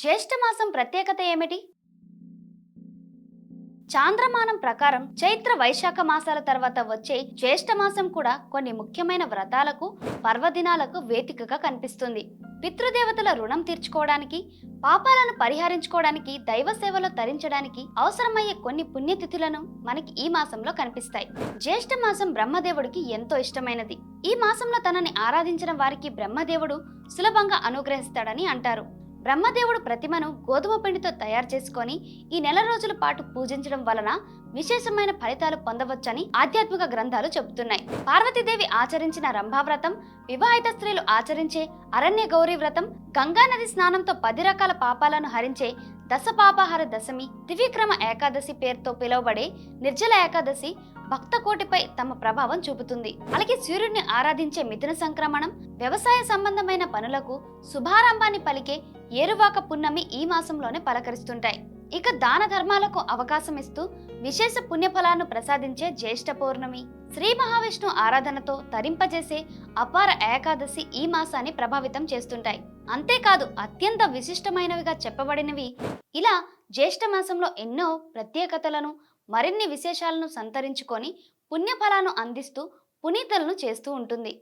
జ్యేష్ఠమాసం ప్రత్యేకత ఏమిటి? చాంద్రమానం ప్రకారం చైత్ర వైశాఖ మాసాల తర్వాత వచ్చే జ్యేష్ఠమాసం కూడా కొన్ని ముఖ్యమైన వ్రతాలకు పర్వదినాలకు వేదికగా కనిపిస్తుంది. పితృదేవతల రుణం తీర్చుకోవడానికి పాపాలను పరిహరించుకోవడానికి దైవ సేవలో తరించడానికి అవసరమయ్యే కొన్ని పుణ్యతిథులను మనకి ఈ మాసంలో కనిపిస్తాయి. జ్యేష్ఠ మాసం బ్రహ్మదేవుడికి ఎంతో ఇష్టమైనది. ఈ మాసంలో తనని ఆరాధించిన వారికి బ్రహ్మదేవుడు సులభంగా అనుగ్రహిస్తాడని అంటారు. బ్రహ్మదేవుడు ప్రతిమను గోధుమ పిండితో తయారు చేసుకొని ఈ నెల రోజుల పాటు పూజించడం వలన విశేషమైన ఫలితాలు పొందవచ్చని ఆధ్యాత్మిక గ్రంథాలు చెబుతున్నాయి. పార్వతీదేవి ఆచరించిన రంభావ్రతం వివాహిత స్త్రీలు ఆచరించే అరణ్య గౌరీ వ్రతం గంగానది స్నానంతో పది రకాల పాపాలను హరించే దశపాపహార దశమి త్రివిక్రమ ఏకాదశి పేరుతో పిలువబడే నిర్జల ఏకాదశి భక్త కోటిపై తమ ప్రభావం చూపుతుంది. అలాగే సూర్యుడిని ఆరాధించే మిథున సంక్రమణం వ్యవసాయ సంబంధమైన పనులకు శుభారంభాన్ని పలికే ఏరువాక పున్నమి ఈ మాసంలోనే పలకరిస్తుంటాయి. ఇక దాన ధర్మాలకు అవకాశం ఇస్తూ విశేష పుణ్యఫలాలను ప్రసాదించే జ్యేష్ఠ పౌర్ణమి శ్రీ మహావిష్ణు ఆరాధనతో తరింపజేసే అపార ఏకాదశి ఈ మాసాన్ని ప్రభావితం చేస్తుంటాయి. అంతేకాదు అత్యంత విశిష్టమైనవిగా చెప్పబడినవి ఇలా జ్యేష్ఠ మాసంలో ఎన్నో ప్రత్యేకతలను మరిన్ని విశేషాలను సంతరించుకొని పుణ్యఫలాను అందిస్తూ పునీతలను చేస్తూ ఉంటుంది.